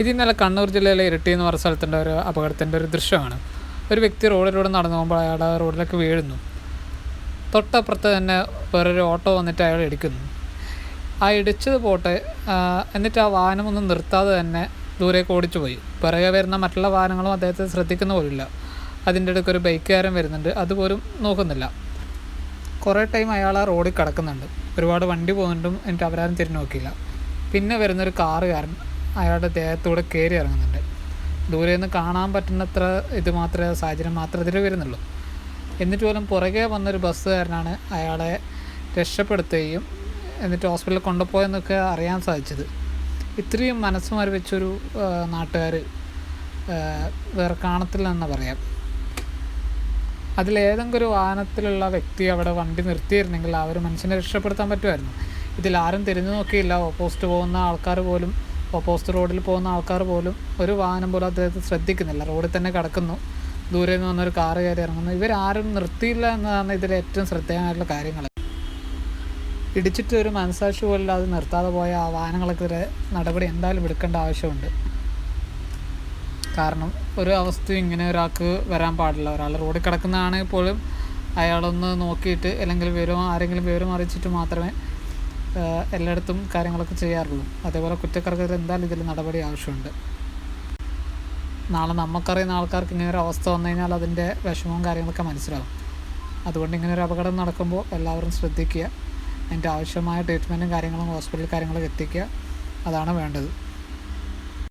ഇത് ഇന്നലെ കണ്ണൂർ ജില്ലയിലെ ഇരട്ടി എന്ന് പറഞ്ഞ സ്ഥലത്തിന്റെ ഒരു അപകടത്തിന്റെ ഒരു ദൃശ്യമാണ്. ഒരു വ്യക്തി റോഡിലൂടെ നടന്നു പോകുമ്പോൾ അയാൾ ആ റോഡിലേക്ക് വീഴുന്നു. തൊട്ടപ്പുറത്ത് തന്നെ വേറൊരു ഓട്ടോ വന്നിട്ട് അയാൾ ഇടിക്കുന്നു ആ ഇടിച്ചത് പോട്ടെ എന്നിട്ട് ആ വാഹനമൊന്നും നിർത്താതെ തന്നെ ദൂരേക്ക് ഓടിച്ചു പോയി പിറകെ വരുന്ന മറ്റുള്ള വാഹനങ്ങളും അദ്ദേഹത്തെ ശ്രദ്ധിക്കുന്ന പോലില്ല അതിന്റെ ഇടയ്ക്ക് ഒരു ബൈക്കുകാരൻ വരുന്നുണ്ട് അതുപോലും നോക്കുന്നില്ല. കുറേ ടൈം അയാൾ ആ റോഡിൽ കിടക്കുന്നുണ്ട്. ഒരുപാട് വണ്ടി പോകുന്നുണ്ടും എന്നിട്ട് അവരാരും തിരിഞ്ഞു നോക്കിയില്ല. പിന്നെ വരുന്നൊരു കാറുകാരൻ അയാളുടെ ദേഹത്തൂടെ കയറി ഇറങ്ങുന്നുണ്ട്. ദൂരെ നിന്ന് കാണാൻ പറ്റുന്നത്ര ഇത് മാത്രമേ സാഹചര്യം മാത്രമേ ഇതിൽ വരുന്നുള്ളൂ. എന്നിട്ട് പോലും പുറകെ വന്നൊരു ബസ്സുകാരനാണ് അയാളെ രക്ഷപ്പെടുത്തുകയും എന്നിട്ട് ഹോസ്പിറ്റലിൽ കൊണ്ടുപോയെന്നൊക്കെ അറിയാൻ സാധിച്ചത്. ഇത്രയും മനസ്സ് മരവിച്ചൊരു നാട്ടുകാർ വേറെ കാണത്തില്ല എന്ന് പറയാം. അതിലേതെങ്കിലും ഒരു വാഹനത്തിലുള്ള വ്യക്തി അവിടെ വണ്ടി നിർത്തിയിരുന്നെങ്കിൽ ആ ഒരു മനുഷ്യനെ രക്ഷപ്പെടുത്താൻ പറ്റുമായിരുന്നു. ഇതിൽ ആരും തിരിഞ്ഞു നോക്കിയില്ല. ഓപ്പോസിറ്റ് പോകുന്ന ആൾക്കാർ പോലും ഓപ്പോസിറ്റ് റോഡിൽ പോകുന്ന ആൾക്കാർ പോലും ഒരു വാഹനം പോലും അദ്ദേഹത്തെ ശ്രദ്ധിക്കുന്നില്ല. റോഡിൽ തന്നെ കിടക്കുന്നു. ദൂരെ നിന്ന് വന്നൊരു കാറ് കയറി ഇറങ്ങുന്നു. ഇവരാരും നിർത്തിയില്ല എന്നതാണ് ഇതിലെ ഏറ്റവും ശ്രദ്ധേയമായിട്ടുള്ള കാര്യങ്ങൾ. ഇടിച്ചിട്ട് ഒരു മനസാക്ഷി പോലും അത് നിർത്താതെ പോയ ആ വാഹനങ്ങൾക്കെതിരെ നടപടി എന്തായാലും എടുക്കേണ്ട ആവശ്യമുണ്ട്. കാരണം ഒരു അവസ്ഥ ഇങ്ങനെ ഒരാൾക്ക് വരാൻ പാടില്ല. ഒരാൾ റോഡിൽ കിടക്കുന്നതാണെങ്കിൽ പോലും അയാളൊന്ന് നോക്കിയിട്ട് അല്ലെങ്കിൽ വിവരം ആരെങ്കിലും വിവരം അറിയിച്ചിട്ട് മാത്രമേ എല്ലായിടത്തും കാര്യങ്ങളൊക്കെ ചെയ്യാറുള്ളൂ. അതേപോലെ കുറ്റക്കാർക്കെതിരെ എന്തായാലും ഇതിൽ നടപടി ആവശ്യമുണ്ട്. നാളെ നമുക്കറിയുന്ന ആൾക്കാർക്ക് ഇങ്ങനെ ഒരു അവസ്ഥ വന്നു കഴിഞ്ഞാൽ അതിന്റെ വിഷമവും കാര്യങ്ങളൊക്കെ മനസ്സിലാവും. അതുകൊണ്ട് ഇങ്ങനെ ഒരു അപകടം നടക്കുമ്പോൾ എല്ലാവരും ശ്രദ്ധിക്കുക. അതിന്റെ ആവശ്യമായ ട്രീറ്റ്മെന്റും കാര്യങ്ങളും ഹോസ്പിറ്റൽ കാര്യങ്ങളൊക്കെ എത്തിക്കുക. അതാണ് വേണ്ടത്.